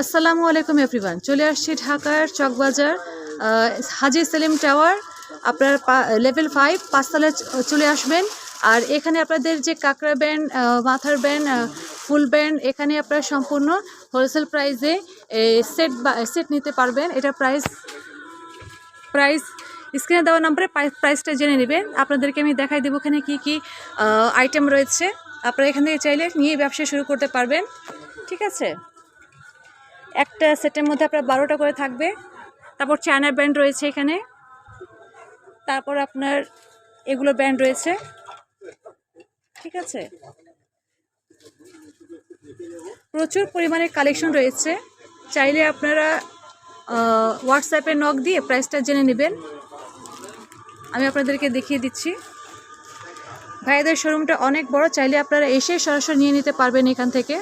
আসসালামু আলাইকুম এভরিওয়ান চলে আসছি ঢাকার চকবাজার হাজি সেলিম টাওয়ার। আপনার লেভেল ফাইভ পাঁচতলায় চলে আসবেন। আর এখানে আপনাদের যে কাঁকড়া ব্যান্ড মাথার ব্যান্ড ফুল ব্যান্ড এখানে আপনারা সম্পূর্ণ হোলসেল প্রাইসে সেট সেট নিতে পারবেন। এটার প্রাইস প্রাইস স্ক্রিনে দেওয়া নম্বরে প্রাইসটা জেনে নেবেন। আপনাদেরকে আমি দেখাই দেবো এখানে কী কী আইটেম রয়েছে। আপনারা এখান থেকে চাইলে নিয়ে ব্যবসা শুরু করতে পারবেন। ঠিক আছে? একটা সেটের মধ্যে আপনার বারোটা করে থাকবে। তারপর চায়নার ব্যান্ড রয়েছে এখানে। তারপর আপনার এগুলো ব্যান্ড রয়েছে। ঠিক আছে? প্রচুর পরিমাণে কালেকশন রয়েছে। চাইলে আপনারা হোয়াটসঅ্যাপে নক দিয়ে প্রাইসটা জেনে নেবেন। আমি আপনাদেরকে দেখিয়ে দিচ্ছি। ভাইয়াদের শোরুমটা অনেক বড়। চাইলে আপনারা এসে সরাসরি নিয়ে নিতে পারবেন এখান থেকে।